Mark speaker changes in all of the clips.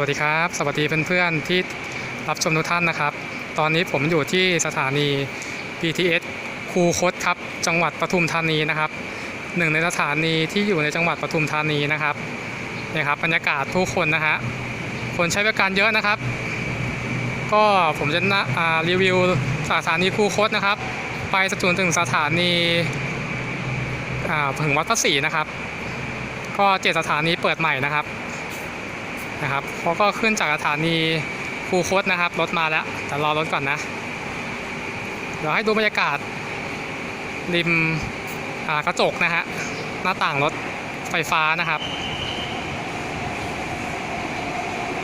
Speaker 1: วัสดีครับ สวัสดีเพื่อนๆที่รับชมทุกท่านนะครับ ตอนนี้ผมอยู่ที่สถานี BTS คูคตครับ จังหวัดปทุมธานีนะครับหนึ่งในสถานีที่อยู่ในจังหวัดปทุมธานีนะครับนี่ครับบรรยากาศผู้คนนะฮะคนใช้บริการเยอะนะครับ ก็ผมจะนะรีวิวสถานีคูคตนะครับ ไปจนถึงสถานีอ่าถึงวัดพระศรีนะครับ ก็เจ็ดสถานีเปิดใหม่นะครับนะครับ เขาก็ขึ้นจากสถานีคูคตนะครับ รถมาแล้วแต่รอรถก่อนนะ เดี๋ยวให้ดูบรรยากาศ ริมกระจกนะฮะ หน้าต่างรถไฟฟ้านะครับ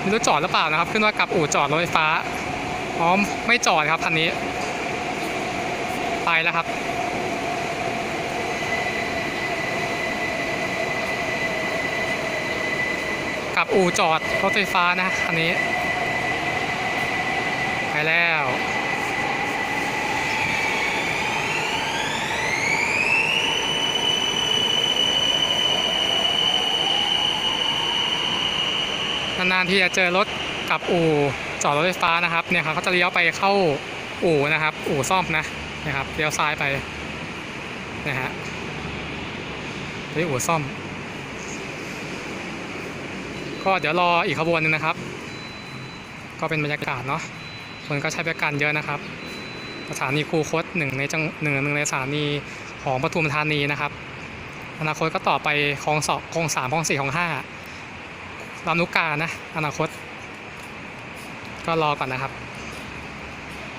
Speaker 1: ไม่รู้จอดหรือเปล่านะครับ ขึ้นว่ากลับอู่จอดรถไฟฟ้าอ๋อไม่จอดครับคันนี้ ไปแล้วครับับอู่จอดรถไฟฟ้านะคันนี้ ไปแล้ว นานๆที่จะเจอรถกับอู่จอดรถไฟฟ้านะครับเนี่ยครับเขาจะเลี้ยวไปเข้าอู่นะครับ อู่ซ่อมนะนะครับเลี้ยวซ้ายไปนะฮะนี่อู่ซ่อม ก็เดี๋ยวรออีกขบวนหนึงนะครับ ก็เป็นบรรยากาศเนาะคนก็ใช้บริการเยอะนะครับ สถานีคูคตหนึ่งในจังหนึ่งหนึ่งในสถานีของปทุมธานีนะครับ อนาคตก็ต่อไปคลองสองคลองสามคลองสี่คลองห้าลำลูกกานะ อนาคต ก็รอก่อนนะครับ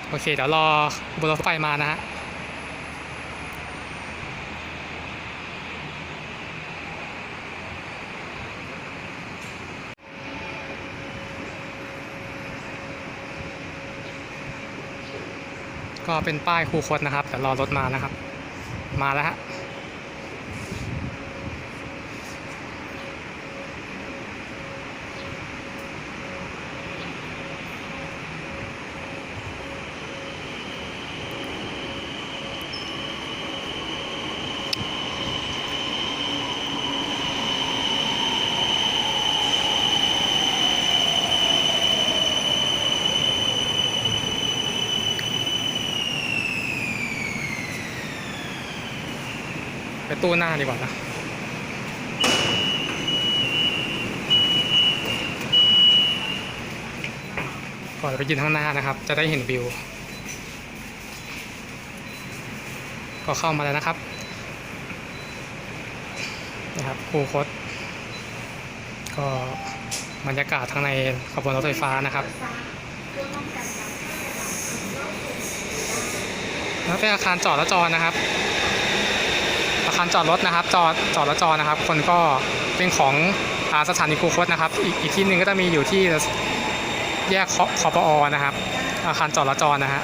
Speaker 1: โอเค เดี๋ยวรอบนรถไฟมานะฮะ เป็นป้ายคูคตนะครับแต่รอรถมานะครับ มาแล้วฮะ ตู้หน้าดีกว่านะก่อนไปยืนข้างหน้านะครับ จะได้เห็นวิว ก็เข้ามาแล้วนะครับนะครับคูคตก็บรรยากาศทางในขบวนรถไฟฟ้านะครับแล้วเป็นอาคารจอดและจอนะครับ คารจอดรถนะครับ จอดจอดและจอนะครับ คนก็เป็นของอสถานีคูคตนะครับ อีกอีกที่หนึ่งก็จะมีอยู่ที่แยกคอปอนะครับ อาคารจอดและจอนะฮะ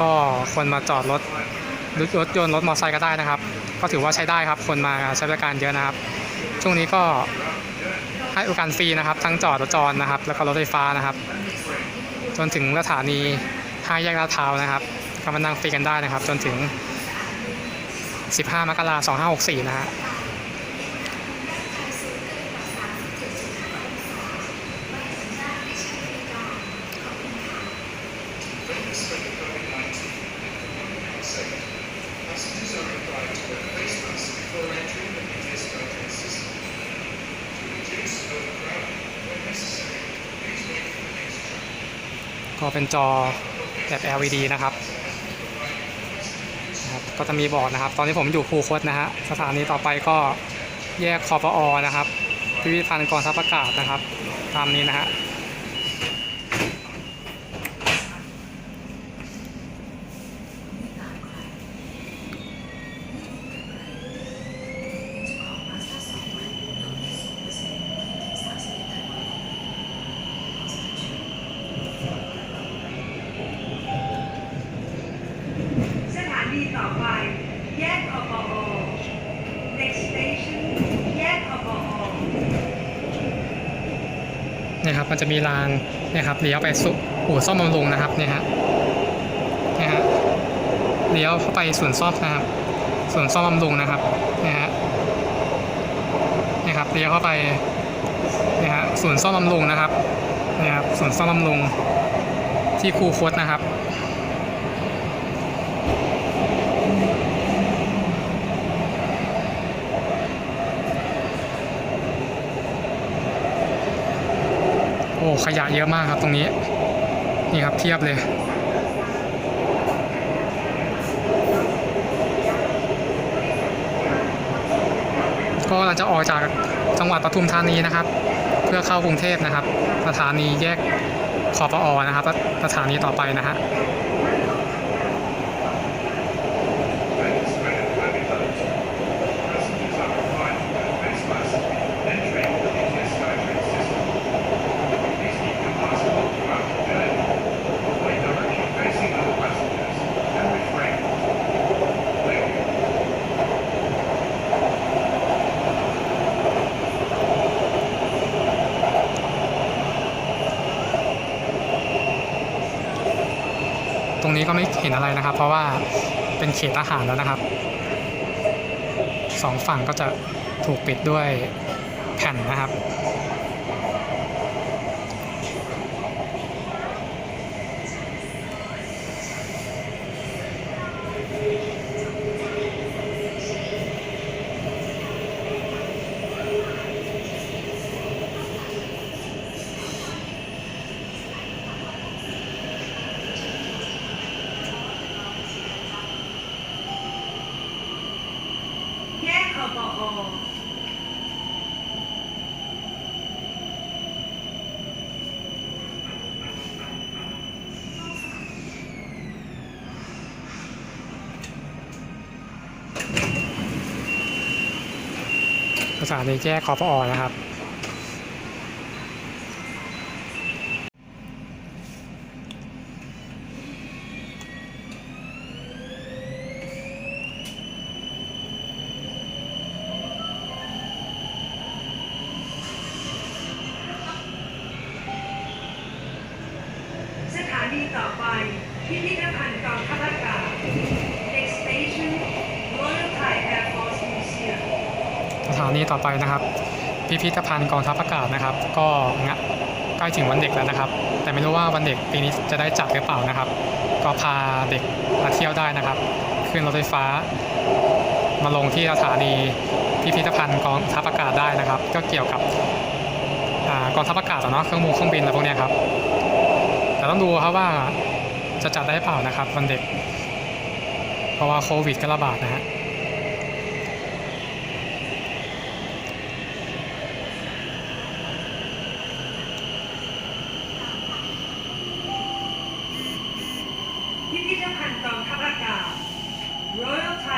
Speaker 1: ก็คนมาจอดรถรถรถยนต์รถมอเตอร์ไซค์ก็ได้นะครับ ก็ถือว่าใช้ได้ครับ คนมาใช้บริการเยอะนะครับ ช่วงนี้ก็ให้บริการฟรีนะครับ ทั้งจอดและจอนะครับ แล้วก็รถไฟฟ้านะครับ จนถึงสถานีห้าแยกลาดพร้าวนะครับก็มานั่งฟรีกันได้นะครับ จนถึง 15 มกราคม 2564 นะฮะก็เป็นจอแบบ LED นะครับ ก็จะมีบอร์ดนะครับ ตอนนี้ผมอยู่ภูคตนะฮะสถานีต่อไปก็แยกคอปอนะครับ พิพิธภัณฑ์กองทัพอากาศนะครับ ตามนี้นะฮะ
Speaker 2: สถานีต่อไป แยกอปอ next station แยกอปอ
Speaker 1: เนี่ยครับ มันจะมีรางนะครับเลี้ยวไปสุอู่ซ่อมบำรุงนะครับเนี่ยฮะเนี่ยฮะเลี้ยวเข้าไปส่วนซ่อมนะครับส่วนซ่อมบำรุงนะครับเนี่ยฮะเนี่ยครับเลี้ยวเข้าไปเนี่ยฮะส่วนซ่อมบำรุงนะครับเนี่ยครับส่วนซ่อมบำรุงที่คูคตนะครับ ขยะเยอะมากครับตรงนี้ นี่ครับเทียบเลย ก็เราจะออกจากจังหวัดปทุมธานีนะครับ เพื่อเข้ากรุงเทพนะครับ สถานีแยกคอปอนะครับ สถานีต่อไปนะฮะ รงนี้ก็ไม่เห็นอะไรนะครับ เพราะว่าเป็นเขตทหารแล้วนะครับสองฝั่งก็จะถูกปิดด้วยแผ่นนะครับ สถานีแยกคอปอนะครับ
Speaker 2: สถานีต่อไป พิพิธภัณฑ์กองทัพอากาศ Next station Royal Thai Air Force Museum
Speaker 1: สถานี ต่อไปนะครับ พิพิธภัณฑ์กองทัพอากาศนะครับ ก็ใกล้ถึงวันเด็กแล้วนะครับ แต่ไม่รู้ว่าวันเด็กปีนี้จะได้จัดหรือเปล่านะครับ ก็พาเด็กมาเที่ยวได้นะครับ ขึ้นรถไฟฟ้า มาลงที่สถานีพิพิธภัณฑ์กองทัพอากาศได้นะครับ ก็เกี่ยวกับอกองทัพอากาศเนาะเครื่องมือเครื่องบินอะไรพวกนี้ครับ แต่ต้องดูครับว่าจะจัดได้เปล่านะครับวันเด็ก เพราะว่าโควิดก็ระบาดนะฮะ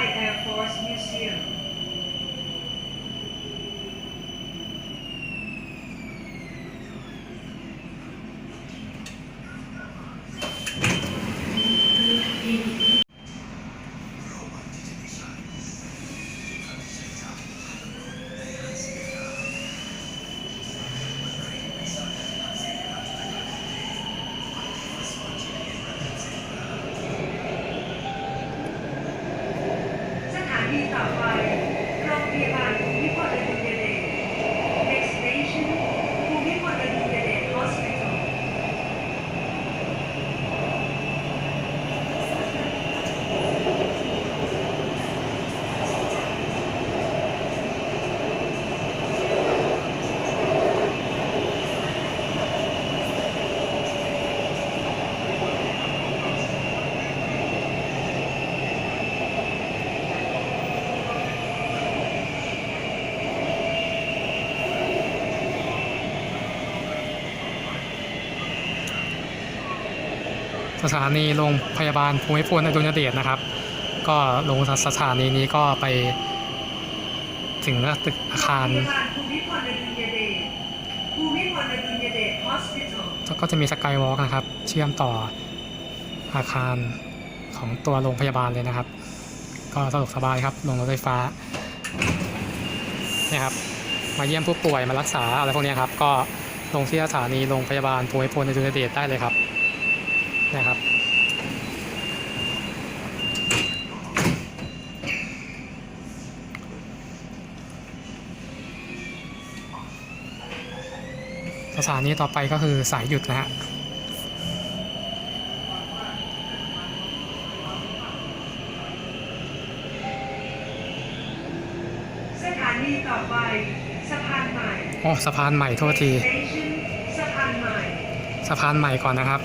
Speaker 2: Air Force Museum
Speaker 1: สถานีโรงพยาบาลภูมิพลอดุลยเดชนะครับ ก็ลงสถานีนี้ก็ไป ถึงตึกอาคาร
Speaker 2: โรงพยาบาลภูมิพลอดุลยเดชภูมิพลอดุลยเดช Hospital
Speaker 1: ก็จะมีสกายวอล์กนะครับ เชื่อมต่ออาคารของตัวโรงพยาบาลเลยนะครับ ก็สะดวกสบายครับลงรถไฟฟ้าเนี่ยครับมาเยี่ยมผู้ป่วยมารักษาอะไรพวกเนี้ยครับ ก็ลงที่สถานีโรงพยาบาลภูมิพลอดุลยเดชได้เลยครับเนะครับสถานีต่อไปก็คือสายหยุดนะฮะ
Speaker 2: สถานีต่อไปสะพานใหม่
Speaker 1: อ๋อสะพานใหม่โทษที
Speaker 2: Station สะพานใหม่
Speaker 1: สะพานใหม่ก่อนนะครับ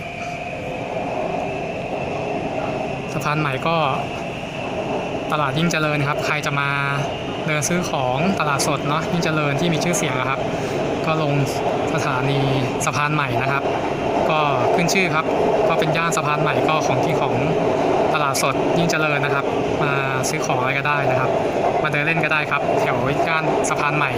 Speaker 1: สะพานใหม่ก็ตลาดยิ่งเจริญครับ ใครจะมาเดินซื้อของตลาดสดเนาะยิ่งเจริญที่มีชื่อเสียงอะครับ ก็ลงสถานีสะพานใหม่นะครับ ก็ขึ้นชื่อครับ ก็เป็นย่านสะพานใหม่ก็ของที่ของตลาดสดยิ่งเจริญนะครับ มาซื้อของอะไรก็ได้นะครับ มาเดินเล่นก็ได้ครับ แถวย่านสะพานใหม่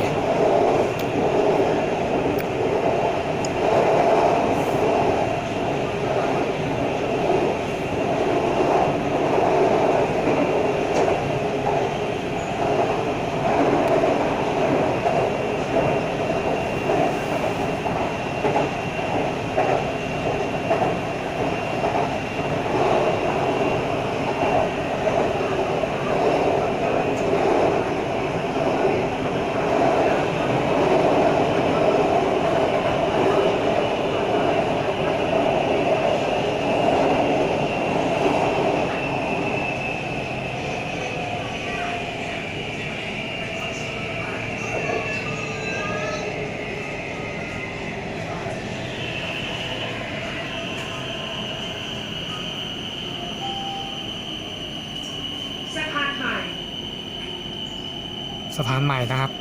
Speaker 2: สะพานใหม่
Speaker 1: นะครับ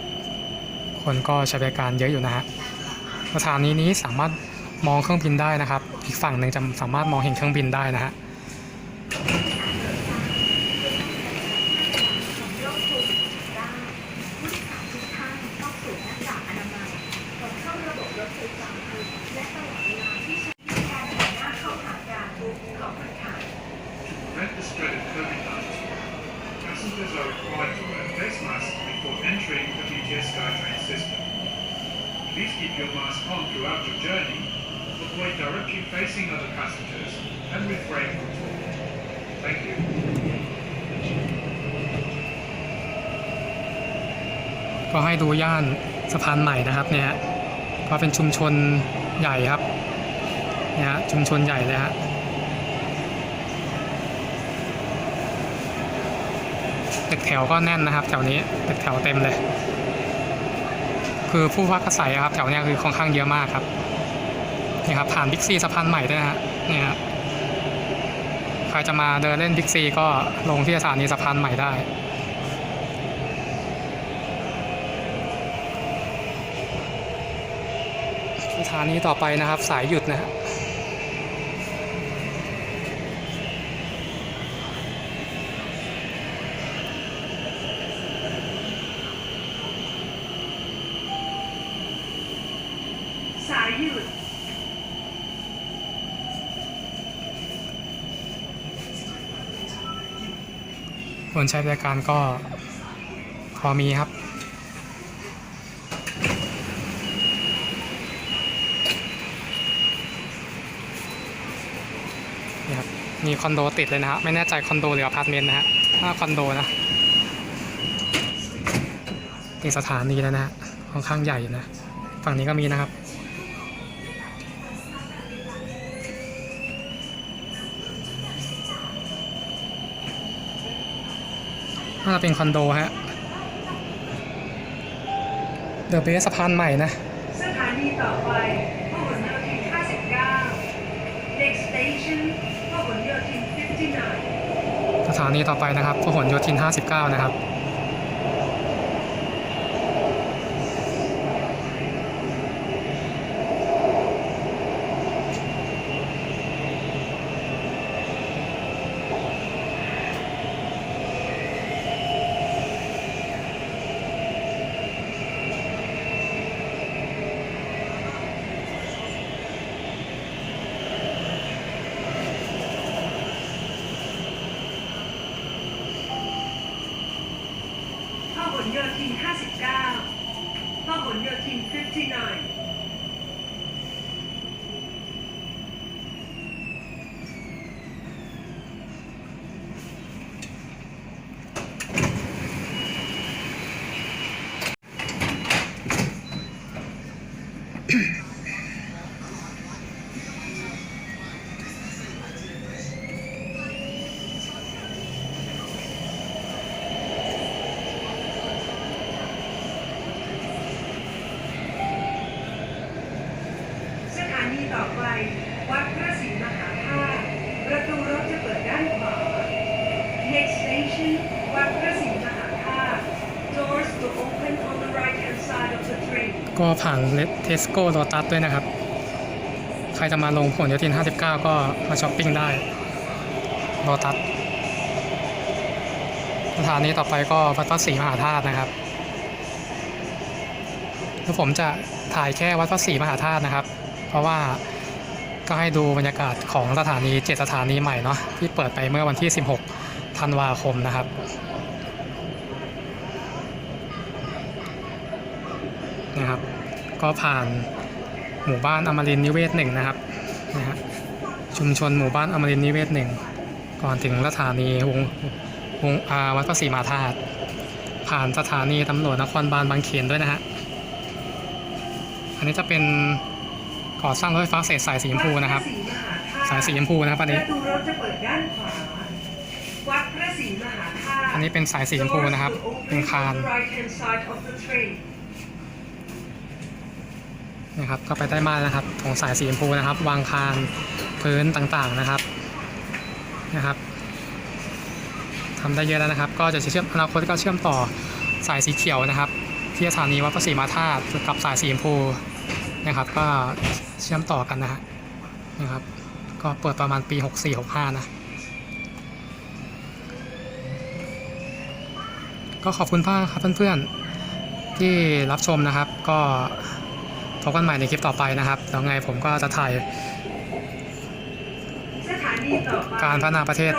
Speaker 1: คนก็ใช้บริการเยอะอยู่นะฮะสถานีนี้สามารถมองเครื่องบินได้นะครับ อีกฝั่งหนึ่งจะสามารถมองเห็นเครื่องบินได้นะฮะ
Speaker 3: โรคโควิด19ผู้โดยสารทุกท่านต้องสวมหน้ากากอนามัยก่อนเข้าระบบรถไฟฟ้าและตลอดเวลาที่ใช้การหันหน้าเข้าหากันขอบคุณค่ะ
Speaker 4: To prevent the spread of COVID-19, passengers are required to wear face masks before entering the BTS SkyTrain system. Please keep your mask on throughout your journey, avoid directly facing other passengers, and refrain from talking. Thank you.
Speaker 1: ก็ ให้ดูย่านสะพานใหม่นะครับเนี่ยก็เป็นชุมชนใหญ่ครับเนี่ยฮะชุมชนใหญ่เลยฮะตึกแถวก็แน่นนะครับ แถวนี้ตึกแถวเต็มเลย คือผู้พักอาศัยอะครับ แถวเนี้ยคือค่อนข้างเยอะมากครับนี่ครับผ่านบิ๊กซีสะพานใหม่ด้วยนะฮะเนี่ยฮะใครจะมาเดินเล่นบิ๊กซีก็ลงที่สถานีสะพานใหม่ได้ สถานีต่อไปนะครับ สายหยุดนะฮะ
Speaker 2: สายหยุด
Speaker 1: คนใช้บริการก็พอมีครับ นี่ครับมีคอนโดติดเลยนะฮะไม่แน่ใจคอนโดหรืออพาร์ตเมนต์นะฮะถ้าคอนโดนะนี่สถานีแล้วนะฮะค่อนข้างใหญ่นะฝั่งนี้ก็มีนะครับน่าจะเป็นคอนโดฮะเดอะเบสสะพานใหม่นะ
Speaker 2: สถานีต่อไปพหลโยธิน59 Next station พหลโยธิน59
Speaker 1: ส ถานีต่อไปนะครับพหลโยธิน 59 นะครับ
Speaker 2: ลโยธิน 59พหลโยธิน 59
Speaker 1: ก็ผ่านเทสโก้โ t ตัสด้วยนะครับ ใครจะมาลงผลโยธิน 59 ก็มาช้อปปิ้งได้โ t ตัสสถานีต่อไปก็วัดพระศรีมหาธาตุนะครับแล้วผมจะถ่ายแค่วัดพระศรีมหาธาตุนะครับ เพราะว่าก็ให้ดูบรรยากาศของสถานี 7 สถานีใหม่เนาะที่เปิดไปเมื่อวันที่ 16 ธันวาคมนะครับนะครับ ก็ผ่านหมู่บ้านอมรินนิเวศหนึ่งนะครับนะฮะชุมชนหมู่บ้านอมรินนิเวศหนึ่งก่อนถึงสถานีวงวงอาวัดพระศรีมหาธาตุผ่านสถานีตำรวจนครบาลบางเขนด้วยนะฮะอันนี้จะเป็นก่อสร้างรถไฟฟ้าเศษสายสีชมพูนะครับ สายสีชมพูนะครับอัน
Speaker 2: ป
Speaker 1: นี้
Speaker 2: ระตูรถจะเปิดด้านี้
Speaker 1: อันนี้เป็นสายสีชมพูนะครับ เป็นคาน นะครับก็ไปได้มากนะครับของสายสีชมพูนะครับ วางคานพื้นต่างๆนะครับนะครับทำได้เยอะแล้วนะครับ ก็จะเชื่อมอนาคตก็เชื่อมต่อสายสีเขียวนะครับ ที่สถานีวัดพระศรีมาธาตุกับสายสีชมพูนะครับ ก็เชื่อมต่อกันนะฮะนะครับ ก็เปิดประมาณปี 64-65 นะก็ขอบคุณมากครับเพื่อนๆที่รับชมนะครับก็ พบกันใหม่ในคลิปต่อไปนะครับ แล้วไงผมก็จะถ่ายการพัฒนาประเทศ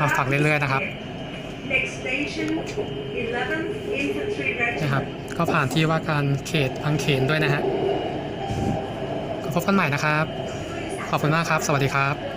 Speaker 1: มาฝากเรื่อยๆนะครับนะครับ ก็ผ่านที่ว่าการเขตอังเขนด้วยนะฮะพบกันใหม่นะครับ ขอบคุณมากครับ สวัสดีครับ